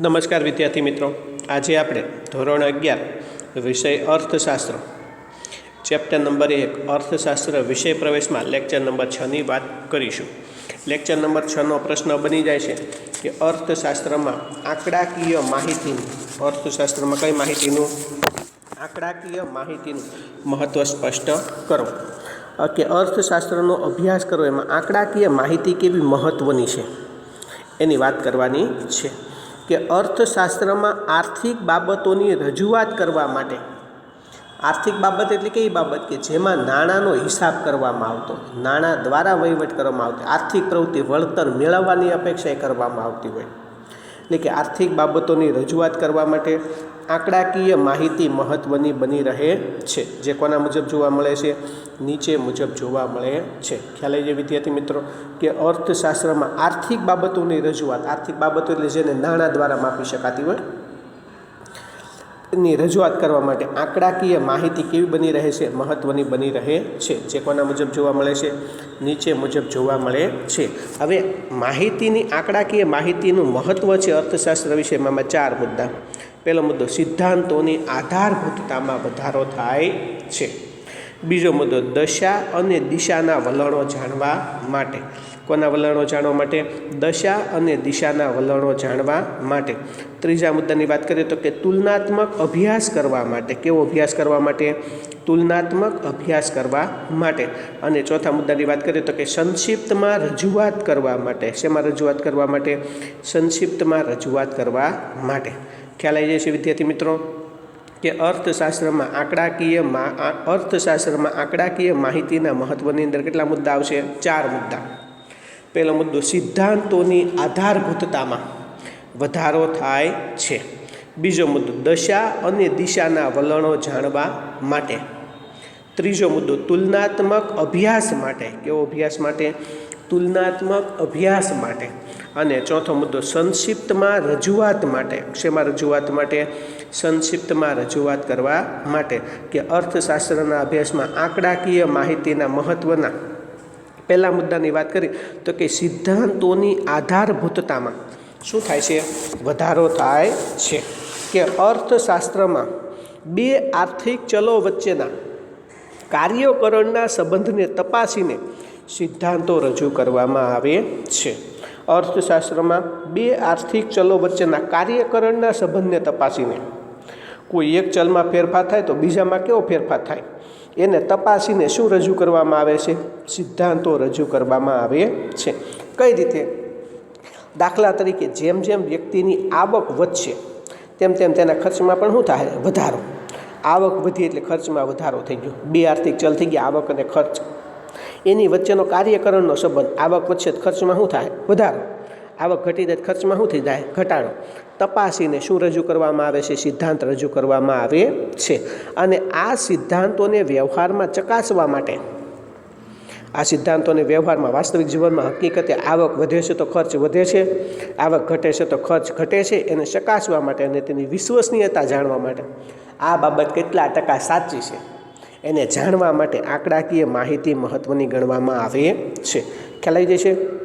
નમસ્કાર વિદ્યાર્થી મિત્રો. આજે આપણે ધોરણ અગિયાર, વિષય અર્થશાસ્ત્ર. ચેપ્ટર નંબર એક, અર્થશાસ્ત્ર વિષય પ્રવેશમાં લેક્ચર નંબર છની વાત કરીશું. લેક્ચર નંબર છનો પ્રશ્ન બની જાય છે કે અર્થશાસ્ત્રમાં આંકડાકીય માહિતીનું, અર્થશાસ્ત્રમાં કઈ માહિતીનું? આંકડાકીય માહિતીનું મહત્ત્વ સ્પષ્ટ કરો. કે અર્થશાસ્ત્રનો અભ્યાસ કરો એમાં આંકડાકીય માહિતી કેવી મહત્ત્વની છે? એની વાત કરવાની છે. કે અર્થશાસ્ત્રમાં આર્થિક બાબતોની રજૂઆત કરવા માટે. આર્થિક બાબત એટલે કેવી બાબત કે જેમાં નાણાંનો હિસાબ કરવામાં આવતો, નાણાં દ્વારા વહીવટ કરવામાં આવતો, આર્થિક પ્રવૃત્તિ વળતર મેળવવાની અપેક્ષા કરવામાં આવતી હોય. એટલે કે આર્થિક બાબતોની રજૂઆત કરવા માટે આંકડાકીય માહિતી મહત્ત્વની બની રહે છે. જે કોના મુજબ જોવા મળે છે? નીચે મુજબ જોવા મળે છે. ખ્યાલ જાય વિદ્યાર્થી મિત્રો કે અર્થશાસ્ત્રમાં આર્થિક બાબતોની રજૂઆત, આર્થિક બાબતો એટલે જેને નાણાં દ્વારા માપી શકાતી હોય ની રજૂઆત કરવા માટે આંકડાકીય માહિતી કેવી બની રહે છે મહત્ત્વની બની રહે છે, જે કોના મુજબ જોવા મળે છે, નીચે મુજબ જોવા મળે છે. હવે માહિતીની આંકડાકીય માહિતીનું મહત્ત્વ છે અર્થશાસ્ત્ર વિષયમાં ચાર મુદ્દા. પહેલો મુદ્દો, સિદ્ધાંતોની આધારભૂતતામાં વધારો થાય છે. બીજો મુદ્દો, દશા અને દિશાના વલણો જાણવા માટે. કોના વલણો જાણવા માટે? દશા અને દિશાના વલણો જાણવા માટે. ત્રીજા મુદ્દાની વાત કરીએ તો કે તુલનાત્મક અભ્યાસ કરવા માટે. કેવો અભ્યાસ કરવા માટે? તુલનાત્મક અભ્યાસ કરવા માટે. અને ચોથા મુદ્દાની વાત કરીએ તો કે સંક્ષિપ્તમાં રજૂઆત કરવા માટે. શેમાં રજૂઆત કરવા માટે? સંક્ષિપ્તમાં રજૂઆત કરવા માટે. ખ્યાલ આવી જાય છે વિદ્યાર્થી મિત્રો? કે અર્થશાસ્ત્રમાં આંકડાકીય અર્થશાસ્ત્રમાં આંકડાકીય માહિતીના મહત્ત્વની અંદર કેટલા મુદ્દા આવશે? ચાર મુદ્દા. પહેલો મુદ્દો સિદ્ધાંતોની આધારભૂતતામાં વધારો થાય છે. બીજો મુદ્દો દશા અને દિશાના વલણો જાણવા માટે. ત્રીજો મુદ્દો તુલનાત્મક અભ્યાસ માટે. કેવો અભ્યાસ માટે? તુલનાત્મક અભ્યાસ માટે. અને ચોથો મુદ્દો સંક્ષિપ્તમાં રજૂઆત માટે. શેમાં રજૂઆત માટે? સંક્ષિપ્તમાં રજૂઆત કરવા માટે. કે અર્થશાસ્ત્રના અભ્યાસમાં આંકડાકીય માહિતીના મહત્ત્વના પહેલા મુદ્દાની વાત કરી, તો કે સિદ્ધાંતોની આધારભૂતતામાં શું થાય છે? વધારો થાય છે. કે અર્થશાસ્ત્રમાં બે આર્થિક ચલો વચ્ચેના કાર્યકરણના સંબંધને તપાસીને સિદ્ધાંતો રજૂ કરવામાં આવે છે. અર્થશાસ્ત્રમાં બે આર્થિક ચલો વચ્ચેના કાર્યકરણના સંબંધને તપાસીને કોઈ એક ચલમાં ફેરફાર થાય તો બીજામાં કેવો ફેરફાર થાય? એને તપાસીને શું રજૂ કરવામાં આવે છે? સિદ્ધાંતો રજૂ કરવામાં આવે છે. કઈ રીતે? દાખલા તરીકે જેમ જેમ વ્યક્તિની આવક વધશે, તેમ તેમ તેના ખર્ચમાં પણ શું થાય? વધારો. આવક વધી એટલે ખર્ચમાં વધારો થઈ ગયો. બે આર્થિક ચલ થઈ ગયા, આવક અને ખર્ચ. એની વચ્ચેનો કાર્યકરણનો સંબંધ. આવક વચ્ચે ખર્ચમાં શું થાય? વધારો. આવક ઘટી જાય ખર્ચમાં શું થઈ જાય? ઘટાડો. તપાસીને શું રજૂ કરવામાં આવે છે, સિદ્ધાંત રજૂ કરવામાં આવે છે. અને આ સિદ્ધાંતોને વ્યવહારમાં ચકાસવા માટે, આ સિદ્ધાંતોને વ્યવહારમાં વાસ્તવિક જીવનમાં હકીકતે આવક વધે છે તો ખર્ચ વધે છે, આવક ઘટે છે તો ખર્ચ ઘટે છે, એને ચકાસવા માટે અને તેની વિશ્વસનીયતા જાણવા માટે આ બાબત કેટલા ટકા સાચી છે, એને જાણવા માટે આંકડાકીય માહિતી મહત્ત્વની ગણવામાં આવે છે. ખ્યાલ આવી જાય છે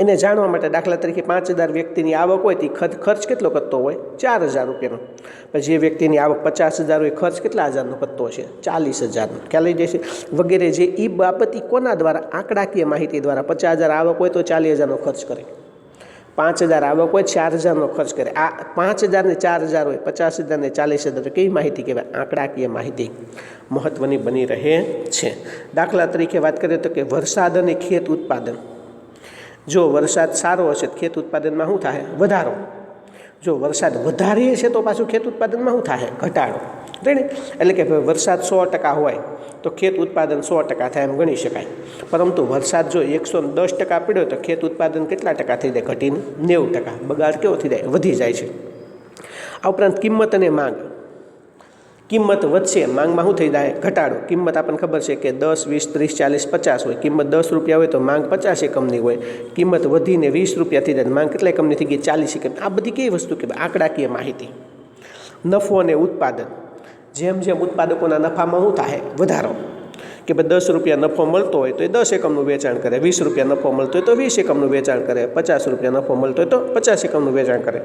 એને જાણવા માટે દાખલા તરીકે પાંચ હજાર વ્યક્તિની આવક હોય તે ખર્ચ કેટલો કરતો હોય? ચાર હજાર રૂપિયાનો. પછી જે વ્યક્તિની આવક પચાસ હજાર હોય ખર્ચ કેટલા હજારનો કરતો હશે? ચાલીસ હજારનો. ખ્યાલ આવી છે વગેરે જે એ બાબત કોના દ્વારા? આંકડાકીય માહિતી દ્વારા. પચાસ હજાર આવક હોય તો ચાલીસ હજારનો ખર્ચ કરે. પાંચ હજાર આવક હોય, ચાર હજારનો ખર્ચ કરે. આ પાંચ હજારને ચાર હજાર હોય, પચાસ હજારને ચાલીસ હજાર કેવી માહિતી કહેવાય? આંકડાકીય માહિતી. મહત્ત્વની બની રહે છે. દાખલા તરીકે વાત કરીએ તો કે વરસાદ અને ખેત ઉત્પાદન. જો વરસાદ સારો હશે તો ખેત ઉત્પાદનમાં શું થાય? વધારો. જો વરસાદ વધારે છે તો પાછું ખેત ઉત્પાદનમાં શું થાય? ઘટાડો. રેડી? એટલે કે વરસાદ સો ટકા હોય તો ખેત ઉત્પાદન સો ટકા થાય એમ ગણી શકાય. પરંતુ વરસાદ જો એકસો દસ ટકા પડ્યો તો ખેત ઉત્પાદન કેટલા ટકા થઈ જાય? ઘટીને નેવું ટકા. બગાડ કેવો થઈ જાય? વધી જાય છે. આ ઉપરાંત કિંમત અને માંગ. કિંમત વધશે, માંગમાં શું થઈ જાય? ઘટાડો. કિંમત આપણને ખબર છે કે દસ, વીસ, ત્રીસ, ચાલીસ, પચાસ હોય. કિંમત દસ રૂપિયા હોય તો માંગ પચાસ એકમની હોય. કિંમત વધીને વીસ રૂપિયા થઈ જાય માંગ કેટલા એકમની થઈ ગઈ? ચાલીસ એકમ. આ બધી કેવી વસ્તુ કે આંકડાકીય માહિતી. નફો અને ઉત્પાદન. જેમ જેમ ઉત્પાદકોના નફામાં શું થાય? વધારો. કે ભાઈ દસ રૂપિયા નફો મળતો હોય તો એ દસ એકમનું વેચાણ કરે. વીસ રૂપિયા નફો મળતો હોય તો વીસ એકમનું વેચાણ કરે. પચાસ રૂપિયા નફો મળતો હોય તો પચાસ એકમનું વેચાણ કરે.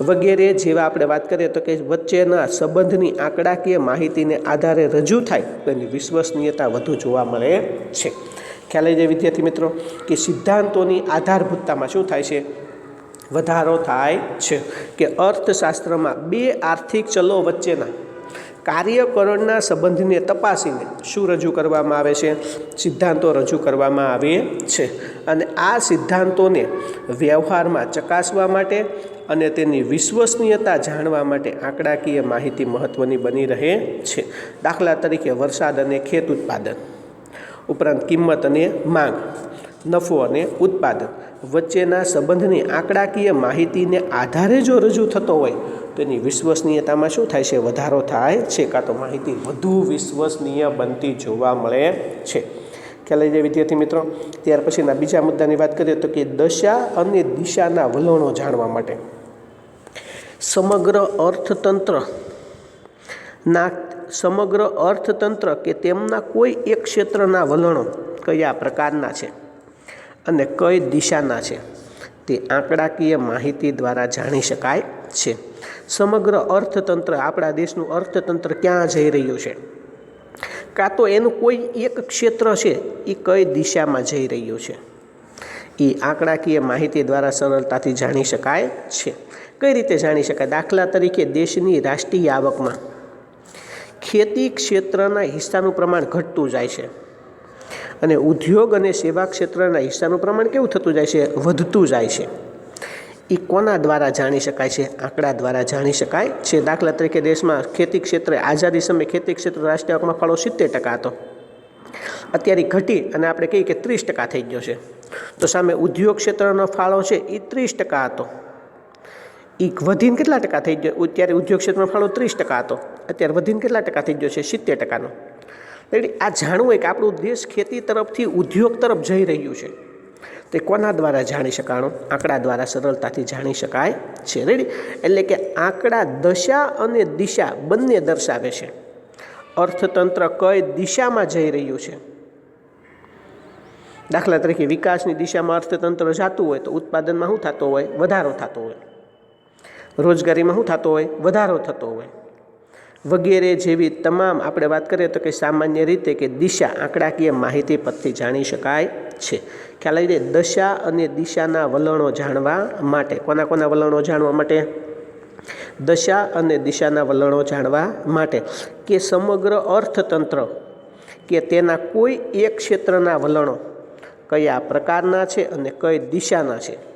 વગેરે જેવા આપણે વાત કરીએ તો કે વચ્ચેના સંબંધની આંકડાકીય માહિતીને આધારે રજૂ થાય તો એની વિશ્વસનીયતા વધુ જોવા મળે છે. ખ્યાલ આવી જાય વિદ્યાર્થી મિત્રો કે સિદ્ધાંતોની આધારભૂતતામાં શું થાય છે? વધારો થાય છે કે અર્થશાસ્ત્રમાં બે આર્થિક ચલો વચ્ચેના કાર્યકરણના સંબંધને તપાસીને શું રજૂ કરવામાં આવે છે, સિદ્ધાંતો રજૂ કરવામાં આવે છે. અને આ સિદ્ધાંતોને વ્યવહારમાં ચકાસવા માટે અને તેની વિશ્વસનીયતા જાણવા માટે આંકડાકીય માહિતી મહત્ત્વની બની રહે છે. દાખલા તરીકે વરસાદ અને ખેત ઉત્પાદન ઉપરાંત કિંમત અને માંગ. નફો અને ઉત્પાદન વચ્ચેના સંબંધની આંકડાકીય માહિતીને આધારે જો રજૂ થતો હોય, તો એની વિશ્વસનીયતામાં શું થાય છે? વધારો થાય છે કાં તો માહિતી વધુ વિશ્વસનીય બનતી જોવા મળે છે. ખ્યાલ આવી વિદ્યાર્થી મિત્રો? ત્યાર પછીના બીજા મુદ્દાની વાત કરીએ તો કે દશા અને દિશાના વલણો જાણવા માટે. સમગ્ર અર્થતંત્ર ના સમગ્ર અર્થતંત્ર કે તેમના કોઈ એક ક્ષેત્રના વલણો કયા પ્રકારના છે? અને કઈ દિશાના છે તે આંકડાકીય માહિતી દ્વારા જાણી શકાય છે. સમગ્ર અર્થતંત્ર આપણા દેશનું અર્થતંત્ર ક્યાં જઈ રહ્યું છે? કાં તો એનું કોઈ એક ક્ષેત્ર છે એ કઈ દિશામાં જઈ રહ્યું છે? એ આંકડાકીય માહિતી દ્વારા સરળતાથી જાણી શકાય છે. કઈ રીતે જાણી શકાય? દાખલા તરીકે દેશની રાષ્ટ્રીય આવકમાં ખેતી ક્ષેત્રના હિસ્સાનું પ્રમાણ ઘટતું જાય છે. અને ઉદ્યોગ અને સેવા ક્ષેત્રના હિસ્સાનું પ્રમાણ કેવું થતું જાય છે? વધતું જાય છે. એ કોના દ્વારા જાણી શકાય છે? આંકડા દ્વારા જાણી શકાય છે. દાખલા તરીકે દેશમાં ખેતી ક્ષેત્રે આઝાદી સમયે ખેતી ક્ષેત્ર રાષ્ટ્રીય આવકમાં ફાળો સિત્તેર ટકા હતો. અત્યારે ઘટી અને આપણે કહીએ કે ત્રીસ ટકા થઈ ગયો છે. તો સામે ઉદ્યોગ ક્ષેત્રનો ફાળો છે એ ત્રીસ ટકા હતો. એ વધીને કેટલા ટકા થઈ ગયો? અત્યારે ઉદ્યોગ ક્ષેત્રનો ફાળો ત્રીસ ટકા હતો. અત્યારે વધીને કેટલા ટકા થઈ ગયો છે? સિત્તેર ટકાનો. એટલે આ જાણવું કે આપણું દેશ ખેતી તરફથી ઉદ્યોગ તરફ જઈ રહ્યું છે. તે કોના દ્વારા જાણી શકાણો? આંકડા દ્વારા સરળતાથી જાણી શકાય છે. રેડી? એટલે કે આંકડા દશા અને દિશા બંને દર્શાવે છે. અર્થતંત્ર કઈ દિશામાં જઈ રહ્યું છે? દાખલા તરીકે વિકાસની દિશામાં અર્થતંત્ર જાતું હોય તો ઉત્પાદનમાં શું થતો હોય? વધારો થતો હોય. રોજગારીમાં શું થતો હોય? વધારો થતો હોય. વગેરે જેવી તમામ આપણે વાત કરીએ તો કે સામાન્ય રીતે કે દિશા આંકડાકીય માહિતી પરથી જાણી શકાય છે. ખ્યાલ આવી દશા અને દિશાના વલણો જાણવા માટે. કોના કોના વલણો જાણવા માટે? દશા અને દિશાના વલણો જાણવા માટે. કે સમગ્ર અર્થતંત્ર કે તેના કોઈ એક ક્ષેત્રના વલણો કયા પ્રકારના છે અને કઈ દિશાના છે?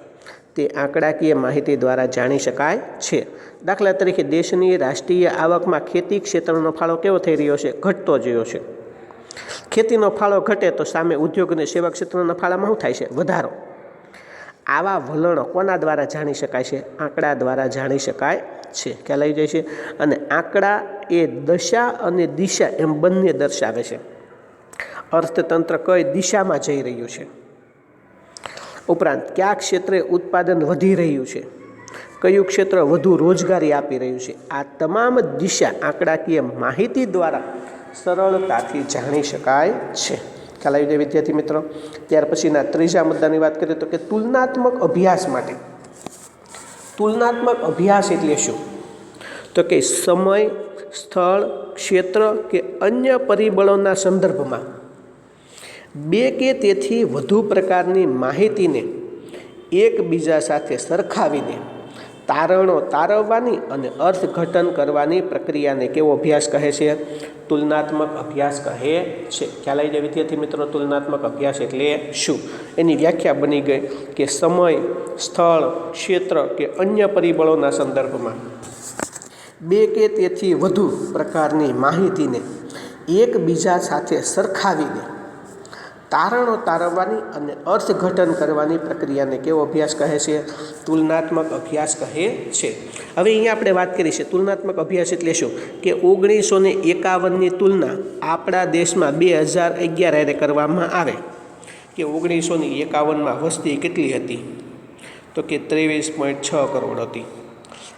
તે આંકડાકીય માહિતી દ્વારા જાણી શકાય છે. દાખલા તરીકે, દેશની રાષ્ટ્રીય આવકમાં ખેતી ક્ષેત્રનો ફાળો કેવો થઈ રહ્યો છે? ઘટતો જયો છે. ખેતીનો ફાળો ઘટે તો સામે ઉદ્યોગ અને સેવા ક્ષેત્રના ફાળામાં શું થાય છે? વધારો. આવા વલણો કોના દ્વારા જાણી શકાય છે? આંકડા દ્વારા જાણી શકાય છે. ખ્યાલ આવી જાય છે. અને આંકડા એ દશા અને દિશા એમ બંને દર્શાવે છે. અર્થતંત્ર કઈ દિશામાં જઈ રહ્યું છે? ઉપરાંત કયા ક્ષેત્રે ઉત્પાદન વધી રહ્યું છે? કયું ક્ષેત્ર વધુ રોજગારી આપી રહ્યું છે? આ તમામ દિશા આંકડાકીય માહિતી દ્વારા સરળતાથી જાણી શકાય છે. ખ્યાલ આવી વિદ્યાર્થી મિત્રો? ત્યાર પછીના ત્રીજા મુદ્દાની વાત કરીએ તો કે તુલનાત્મક અભ્યાસ માટે. તુલનાત્મક અભ્યાસ એટલે શું? તો કે સમય, સ્થળ, ક્ષેત્ર કે અન્ય પરિબળોના સંદર્ભમાં બે કે તેથી વધુ પ્રકારની માહિતીને એકબીજા સાથે સરખાવીને તારણો તારવવાની અને અર્થઘટન કરવાની પ્રક્રિયાને કેવો અભ્યાસ કહે છે? તુલનાત્મક અભ્યાસ કહે છે. ખ્યાલ આવી જાય વિદ્યાર્થી મિત્રો, તુલનાત્મક અભ્યાસ એટલે શું? એની વ્યાખ્યા બની ગઈ કે સમય, સ્થળ, ક્ષેત્ર કે અન્ય પરિબળોના સંદર્ભમાં બે કે તેથી વધુ પ્રકારની માહિતીને એકબીજા સાથે સરખાવીને તારણો તારવવાની અને અર્થઘટન કરવાની પ્રક્રિયાને કેવો અભ્યાસ કહે છે? તુલનાત્મક અભ્યાસ કહે છે. હવે અહીંયા આપણે વાત કરી છે, તુલનાત્મક અભ્યાસ એટલે શું? કે ઓગણીસો ને એકાવનની તુલના આપણા દેશમાં બે હજાર અગિયાર કરવામાં આવે. કે ઓગણીસો ને એકાવનમાં વસ્તી કેટલી હતી? તો કે ત્રેવીસ પોઈન્ટ છ કરોડ હતી.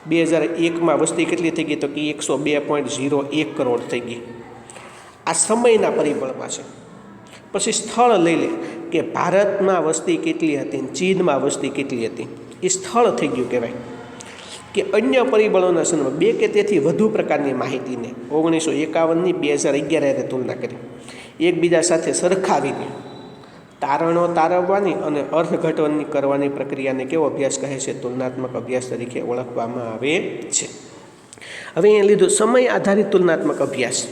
બે હજાર એકમાં વસ્તી કેટલી થઈ ગઈ? તો કે એકસો બે પોઈન્ટ ઝીરો એક કરોડ થઈ ગઈ. આ સમયના પરિબળમાં છે. પછી સ્થળ લઈ લે કે ભારતમાં વસ્તી કેટલી હતી ચીનમાં વસ્તી કેટલી હતી. એ સ્થળ થઈ ગયું કહેવાય. કે અન્ય પરિબળોના સંદર્ભમાં બે કે તેથી વધુ પ્રકારની માહિતીને ઓગણીસો એકાવનની બે હજાર અગિયારે તુલના કરી. એકબીજા સાથે સરખાવીને તારણો તારવવાની અને અર્થઘટનની કરવાની પ્રક્રિયાને કેવો અભ્યાસ કહે છે તુલનાત્મક અભ્યાસ તરીકે ઓળખવામાં આવે છે. હવે એ લીધું સમય આધારિત તુલનાત્મક અભ્યાસ.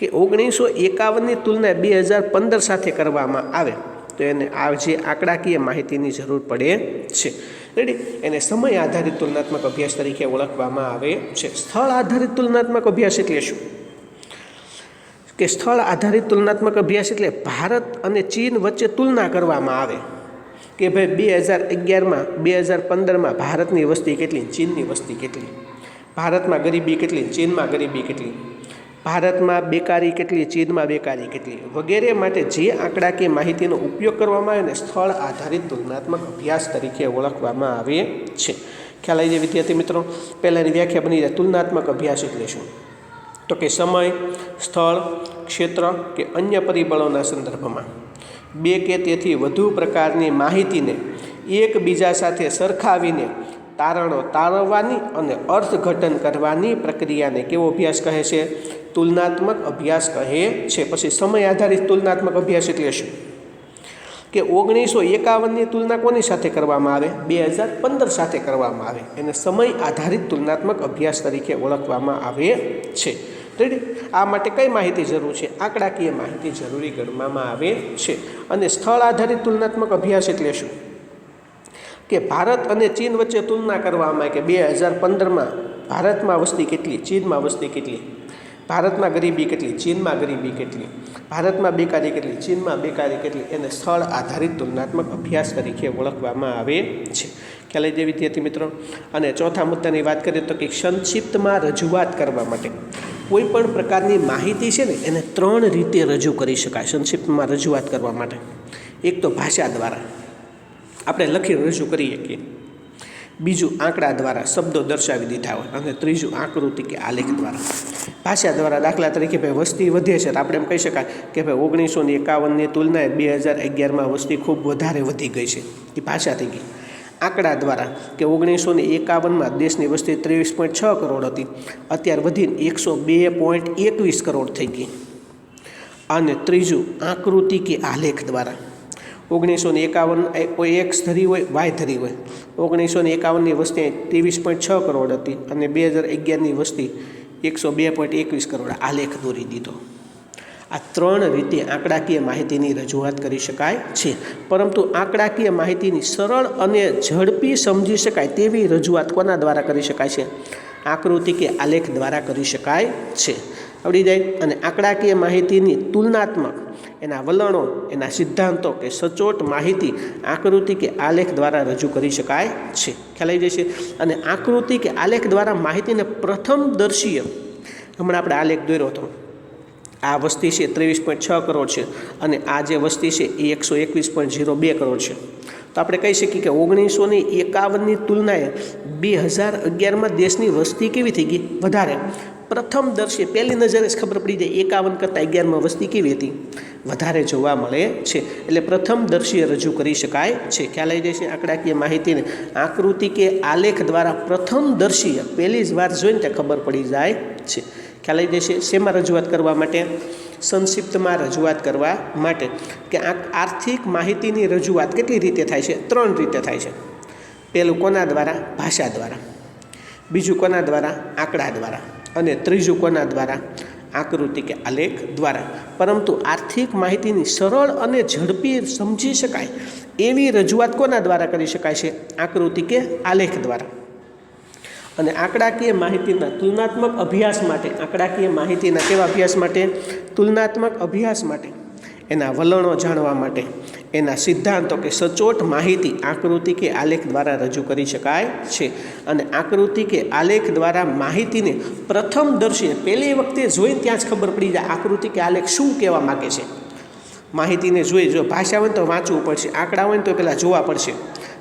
કે ઓગણીસો એકાવનની તુલના બે હજાર પંદર સાથે કરવામાં આવે. તો એને આ જે આંકડાકીય માહિતીની જરૂર પડે છે. રેડી એને સમય આધારિત તુલનાત્મક અભ્યાસ તરીકે ઓળખવામાં આવે છે. સ્થળ આધારિત તુલનાત્મક અભ્યાસ એટલે શું? કે સ્થળ આધારિત તુલનાત્મક અભ્યાસ એટલે ભારત અને ચીન વચ્ચે તુલના કરવામાં આવે. કે ભાઈ બે હજાર અગિયારમાં, બે હજાર પંદરમાં ભારતની વસ્તી કેટલી, ચીનની વસ્તી કેટલી? ભારતમાં ગરીબી કેટલી, ચીનમાં ગરીબી કેટલી? ભારતમાં બેકારી કેટલી, ચીનમાં બેકારી કેટલી વગેરે માટે જે આંકડાકીય માહિતીનો ઉપયોગ કરવામાં આવે ને સ્થળ આધારિત તુલનાત્મક અભ્યાસ તરીકે ઓળખવામાં આવે છે. ખ્યાલ આવી જાય વિદ્યાર્થી મિત્રો? પહેલાંની વ્યાખ્યા બની જાય તુલનાત્મક અભ્યાસ એટલે શું? તો કે સમય, સ્થળ, ક્ષેત્ર કે અન્ય પરિબળોના સંદર્ભમાં. બે કે તેથી વધુ પ્રકારની માહિતીને એકબીજા સાથે સરખાવીને તારણો તારવવાની અને અર્થઘટન કરવાની પ્રક્રિયાને કેવો અભ્યાસ કહે છે? તુલનાત્મક અભ્યાસ કહે છે. પછી સમય આધારિત તુલનાત્મક અભ્યાસ એટલે શું? કે ઓગણીસો એકાવનની તુલના કોની સાથે કરવામાં આવે? બે હજાર પંદર સાથે કરવામાં આવે. એને સમય આધારિત તુલનાત્મક અભ્યાસ તરીકે ઓળખવામાં આવે છે. આ માટે કઈ માહિતી જરૂર છે? આંકડાકીય માહિતી જરૂરી ગણવામાં આવે છે. અને સ્થળ આધારિત તુલનાત્મક અભ્યાસ એટલે શું? કે ભારત અને ચીન વચ્ચે તુલના કરવામાં કે બે હજાર પંદરમાં ભારતમાં વસ્તી કેટલી, ચીનમાં વસ્તી કેટલી? ભારતમાં ગરીબી કેટલી, ચીનમાં ગરીબી કેટલી, ભારતમાં બેકારી કેટલી, ચીનમાં બેકારી કેટલી, એને સ્થળ આધારિત તુલનાત્મક અભ્યાસ તરીકે ઓળખવામાં આવે છે. ખ્યાલ જે વિદ્યાર્થી મિત્રો? અને ચોથા મુદ્દાની વાત કરીએ તો કે સંક્ષિપ્તમાં રજૂઆત કરવા માટે. કોઈ પણ પ્રકારની માહિતી છે ને, એને ત્રણ રીતે રજૂ કરી શકાય સંક્ષિપ્તમાં રજૂઆત કરવા માટે. એક તો ભાષા દ્વારા. આપણે લખી રજૂ કરીએ કે બીજું આંકડા દ્વારા શબ્દો દર્શાવી દીધા હોય અને ત્રીજું આકૃતિ કે આલેખ દ્વારા. ભાષા દ્વારા દાખલા તરીકે ભાઈ વસ્તી વધે છે તો આપણે એમ કહી શકાય કે ભાઈ ઓગણીસો ને એકાવનની તુલનાએ બે હજાર અગિયારમાં વસ્તી ખૂબ વધારે વધી ગઈ છે. એ ભાષા થઈ ગઈ. આંકડા દ્વારા કે ઓગણીસો ને એકાવનમાં દેશની વસ્તી ત્રેવીસ પોઈન્ટ છ કરોડ હતી. અત્યારે વધીને એકસો બે પોઈન્ટ એકવીસ કરોડ થઈ ગઈ. અને ત્રીજું આકૃતિ કે આલેખ દ્વારા. ઓગણીસો ને એકાવન એક્સ ધરી હોય, વાય ધરી હોય. ઓગણીસો ને એકાવનની વસ્તી ત્રેવીસ પોઈન્ટ છ કરોડ હતી અને બે હજાર અગિયારની વસ્તી એકસો બે પોઈન્ટ એકવીસ કરોડ આલેખ દોરી દીધો. આ ત્રણ રીતે આંકડાકીય માહિતીની રજૂઆત કરી શકાય છે. પરંતુ આંકડાકીય માહિતીની સરળ અને ઝડપી સમજી શકાય તેવી રજૂઆત કોના દ્વારા કરી શકાય છે? આકૃતિ કે આલેખ દ્વારા કરી શકાય છે. આવડી જાય અને આંકડાકીય માહિતીની તુલનાત્મક એના વલણો, એના સિદ્ધાંતો કે સચોટ માહિતી આકૃતિ કે આલેખ દ્વારા રજૂ કરી શકાય છે. ખ્યાલ આવી જશે? અને આકૃતિ કે આલેખ દ્વારા માહિતીને પ્રથમ દર્શીય. હમણાં આપણે આલેખ દોર્યો હતો. આ વસ્તી છે ત્રેવીસ પોઈન્ટ છ કરોડ છે અને આ જે વસ્તી છે એ એકસો એકવીસ પોઈન્ટ ઝીરો બે કરોડ છે. તો આપણે કહી શકીએ કે ઓગણીસો ને એકાવનની તુલનાએ બે હજાર અગિયારમાં દેશની વસ્તી કેવી થઈ ગઈ? વધારે. પ્રથમ દર્શે પહેલી નજરે જ ખબર પડી જાય, એકાવન કરતાં અગિયારમાં વસ્તી કેવી હતી? વધારે જોવા મળે છે. એટલે પ્રથમ દર્શીય રજૂ કરી શકાય છે. ખ્યાલ આવી જશે આંકડાકીય માહિતીને. આકૃતિ કે આલેખ દ્વારા પ્રથમ દર્શીય પહેલી જ વાર જોઈને ત્યાં ખબર પડી જાય છે. ખ્યાલ આવી જશે શેમાં રજૂઆત કરવા માટે? સંક્ષિપ્તમાં રજૂઆત કરવા માટે. કે આ આર્થિક માહિતીની રજૂઆત કેટલી રીતે થાય છે? ત્રણ રીતે થાય છે. પહેલું કોના દ્વારા? ભાષા દ્વારા. બીજું કોના દ્વારા? આંકડા દ્વારા. અને ત્રીજું કોના દ્વારા આકૃતિ કે આલેખ દ્વારા. પરંતુ આર્થિક માહિતીની સરળ અને ઝડપી સમજી શકાય એવી રજૂઆત કોના દ્વારા કરી શકાય છે? આકૃતિ કે આલેખ દ્વારા. અને આંકડાકીય માહિતીના તુલનાત્મક અભ્યાસ માટે, આંકડાકીય માહિતીના કેવા અભ્યાસ માટે? તુલનાત્મક અભ્યાસ માટે. એના વલણો જાણવા માટે. એના સિદ્ધાંતો કે સચોટ માહિતી આકૃતિ કે આલેખ દ્વારા રજૂ કરી શકાય છે. અને આકૃતિ કે આલેખ દ્વારા માહિતીને પ્રથમ દર્શીએ પહેલી વખતે જોઈને ત્યાં જ ખબર પડી જાય આકૃતિ કે આલેખ શું કહેવા માગે છે. માહિતીને જોઈ જો ભાષા હોય તો વાંચવું પડશે, આંકડા હોય તો પહેલાં જોવા પડશે.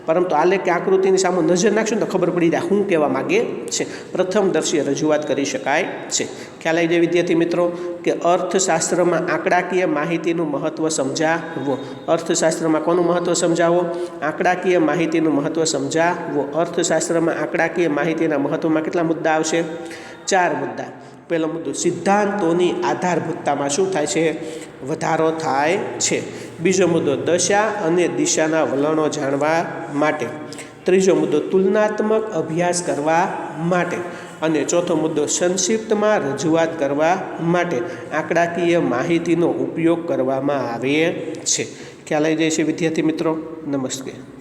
પરંતુ આલેખ કે આકૃતિની સામે નજર નાખશું તો ખબર પડી જાય શું કહેવા માગે છે. પ્રથમ દર્શીએ રજૂઆત કરી શકાય છે. ખ્યાલ આવી જાય વિદ્યાર્થી મિત્રો કે અર્થશાસ્ત્રમાં આંકડાકીય માહિતીનું મહત્ત્વ સમજાવો અર્થશાસ્ત્રમાં કોનું મહત્ત્વ સમજાવો આંકડાકીય માહિતીનું મહત્ત્વ સમજાવો અર્થશાસ્ત્રમાં આંકડાકીય માહિતીના મહત્ત્વમાં કેટલા મુદ્દા આવશે? ચાર મુદ્દા. પહેલો મુદ્દો, સિદ્ધાંતોની આધારભૂતતામાં શું થાય છે? વધારો થાય છે. બીજો મુદ્દો દશા અને દિશાના વલણો જાણવા માટે. ત્રીજો મુદ્દો તુલનાત્મક અભ્યાસ કરવા માટે. અને ચોથો મુદ્દો સંક્ષિપ્તમાં રજૂઆત કરવા માટે. આંકડાકીય માહિતીનો ઉપયોગ કરવામાં આવે છે. ખ્યાલ આવી જાય છે વિદ્યાર્થી મિત્રો? નમસ્તે.